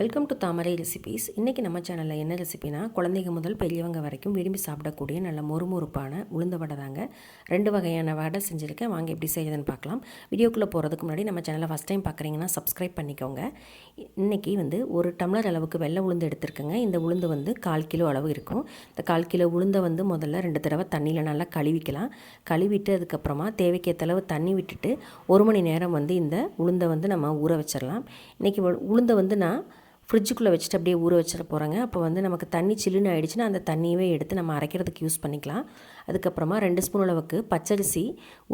Welcome to Thamarai recipes இன்றைக்கி நம்ம சேனலில் என்ன ரெசிபினா குழந்தைங்க முதல் பெரியவங்க வரைக்கும் விரும்பி சாப்பிடக்கூடிய நல்ல மொறுமொறுப்பான உளுந்த வடை தாங்க. ரெண்டு வகையான வடை செஞ்சுருக்கேன். வாங்க எப்படி செய்யுதுன்னு பார்க்கலாம். வீடியோக்குள்ளே போகிறதுக்கு முன்னாடி நம்ம சேனலை ஃபஸ்ட் டைம் பார்க்குறீங்கன்னா சப்ஸ்கிரைப் பண்ணிக்கோங்க. இன்றைக்கி வந்து ஒரு டம்ளர் அளவுக்கு வெள்ளை உளுந்து எடுத்திருக்கேங்க. இந்த உளுந்து வந்து கால் கிலோ அளவு இருக்கும். இந்த கால் கிலோ உளுந்தை வந்து முதல்ல ரெண்டு தடவை தண்ணியில் நல்லா கழுவிக்கலாம். கழுவிட்டு அதுக்கப்புறமா தேவைக்கேற்ற அளவு தண்ணி விட்டுட்டு ஒரு மணி நேரம் வந்து இந்த உளுந்தை வந்து நம்ம ஊற வச்சிடலாம் இன்றைக்கி உளுந்தை வந்து நான் ஃப்ரிட்ஜுக்குள்ளே வச்சுட்டு அப்படியே ஊற வச்சிட போகிறேங்க அப்போ வந்து நமக்கு தண்ணி சில்லுன்னு ஆகிடுச்சுன்னா அந்த தண்ணியவே எடுத்து நம்ம அரைக்கிறதுக்கு யூஸ் பண்ணிக்கலாம். அதுக்கப்புறமா ரெண்டு ஸ்பூன் அளவுக்கு பச்சரிசி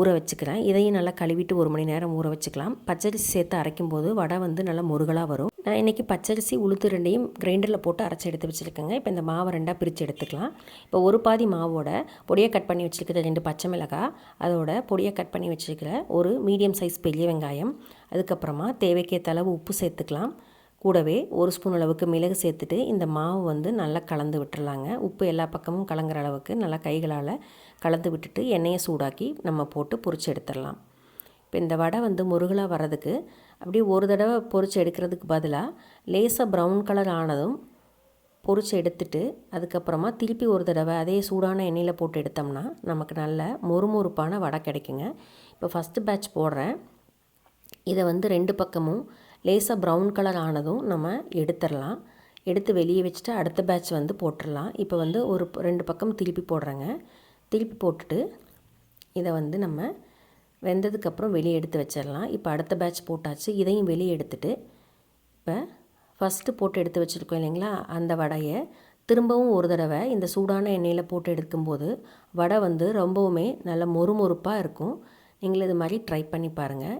ஊற வச்சுக்கிறேன். இதையும் நல்லா கழுவிட்டு ஒரு மணி நேரம் ஊற வச்சுக்கலாம். பச்சரிசி சேர்த்து அரைக்கும் போது வடை வந்து நல்லா முருகலாக வரும். நான் இன்றைக்கி பச்சரிசி உளுத்து ரெண்டையும் கிரைண்டரில் போட்டு அரைச்சி எடுத்து வச்சுருக்கேங்க. இப்போ இந்த மாவை ரெண்டாக பிரித்து எடுத்துக்கலாம். இப்போ ஒரு பாதி மாவோட பொடியை கட் பண்ணி வச்சுருக்கிற ரெண்டு பச்சை மிளகாய் அதோட பொடியை கட் பண்ணி வச்சுருக்கிற ஒரு மீடியம் சைஸ் பெரிய வெங்காயம் அதுக்கப்புறமா தேவைக்கேற்ற அளவு உப்பு சேர்த்துக்கலாம். கூடவே ஒரு ஸ்பூன் அளவுக்கு மிளகு சேர்த்துட்டு இந்த மாவு வந்து நல்லா கலந்து விட்டுறலாங்க. உப்பு எல்லா பக்கமும் கலங்குற அளவுக்கு நல்லா கைகளால் கலந்து விட்டுட்டு எண்ணெயை சூடாக்கி நம்ம போட்டு பொறிச்சு எடுத்துடலாம். இப்போ இந்த வடை வந்து முருகலாக வர்றதுக்கு அப்படியே ஒரு தடவை பொறிச்சு எடுக்கிறதுக்கு பதிலாக லேசாக ப்ரௌன் கலர் ஆனதும் பொறிச்சு எடுத்துட்டு அதுக்கப்புறமா திருப்பி ஒரு தடவை அதே சூடான எண்ணெயில் போட்டு எடுத்தோம்னா நமக்கு நல்ல மொறுமொறுப்பான வடை கிடைக்குங்க. இப்போ ஃபஸ்ட்டு பேட்ச் போடுறேன். இதை வந்து ரெண்டு பக்கமும் லேசாக ப்ரௌன் கலர் ஆனதும் நம்ம எடுத்துடலாம். எடுத்து வெளியே வச்சுட்டு அடுத்த பேட்ச் வந்து போட்டுடலாம். இப்போ வந்து ஒரு ரெண்டு பக்கம் திருப்பி போடுறேங்க. திருப்பி போட்டுட்டு இதை வந்து நம்ம வெந்ததுக்கப்புறம் வெளியே எடுத்து வச்சிடலாம். இப்போ அடுத்த பேட்ச் போட்டாச்சு. இதையும் வெளியே எடுத்துட்டு இப்போ ஃபஸ்ட்டு போட்டு எடுத்து வச்சுருக்கோம் இல்லைங்களா? அந்த வடையை திரும்பவும் ஒரு தடவை இந்த சூடான எண்ணெயில் போட்டு எடுக்கும்போது வடை வந்து ரொம்பவுமே நல்ல மொறுமொறுப்பாக இருக்கும். நீங்களும் இது மாதிரி ட்ரை பண்ணி பாருங்கள்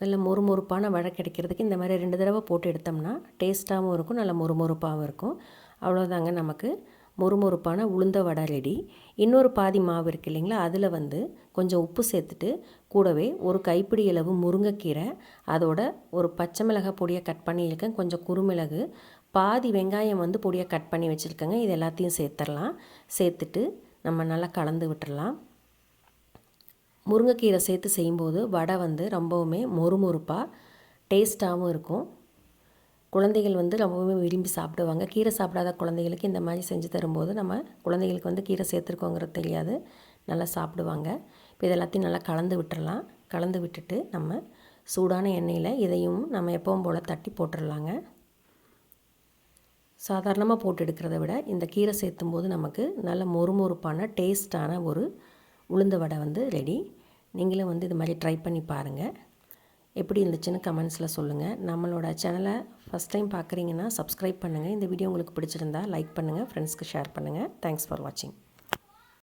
நல்ல மொறுமொறுப்பான வடை கிடைக்கிறதுக்கு இந்த மாதிரி ரெண்டு தடவை போட்டு எடுத்தோம்னா டேஸ்ட்டாகவும் இருக்கும் நல்ல மொறுமொறுப்பாகவும் இருக்கும். அவ்வளோதாங்க நமக்கு மொறுமொறுப்பான உளுந்த வடை ரெடி இன்னொரு பாதி மாவு இருக்குது இல்லைங்களா அதில் வந்து கொஞ்சம் உப்பு சேர்த்துட்டு கூடவே ஒரு கைப்பிடி அளவு முருங்கைக்கீரை அதோட ஒரு பச்சை மிளகாய் பொடியை கட் பண்ணியிருக்கேன் கொஞ்சம் குறுமிளகு பாதி வெங்காயம் வந்து பொடியாக கட் பண்ணி வச்சுருக்கேங்க இது எல்லாத்தையும் சேர்த்துடலாம் சேர்த்துட்டு நம்ம நல்லா கலந்து விட்டுடலாம் முருங்கைக்கீரை சேர்த்து செய்யும்போது வடை வந்து ரொம்பவுமே மொறுமொறுப்பாக டேஸ்ட்டாகவும் இருக்கும். குழந்தைகள் வந்து ரொம்பவுமே விரும்பி சாப்பிடுவாங்க. கீரை சாப்பிடாத குழந்தைகளுக்கு இந்த மாதிரி செஞ்சு தரும்போது நம்ம குழந்தைகளுக்கு வந்து கீரை சேர்த்துருக்கோங்கிறது தெரியாது. நல்லா சாப்பிடுவாங்க. இப்போ இது எல்லாத்தையும் நல்லா கலந்து விட்டுறலாம். கலந்து விட்டுட்டு நம்ம சூடான எண்ணெயில் இதையும் நம்ம எப்பவும் போல் தட்டி போட்டுடலாங்க சாதாரணமாக போட்டு எடுக்கிறத விட இந்த கீரை சேர்த்தும் போது நமக்கு நல்ல மொறுமொறுப்பான டேஸ்ட்டான ஒரு உளுந்த வடை வந்து ரெடி நீங்களும் வந்து இது மாதிரி ட்ரை பண்ணி பாருங்கள் எப்படி இருந்துச்சுன்னு கமெண்ட்ஸில் சொல்லுங்கள் நம்மளோட சேனலை ஃபஸ்ட் டைம் பார்க்குறீங்கன்னா சப்ஸ்கிரைப் பண்ணுங்கள் இந்த வீடியோ உங்களுக்கு பிடிச்சிருந்தா லைக் பண்ணுங்கள் ஃப்ரெண்ட்ஸ்க்கு ஷேர் பண்ணுங்கள் தேங்க்ஸ் ஃபார் வாட்சிங்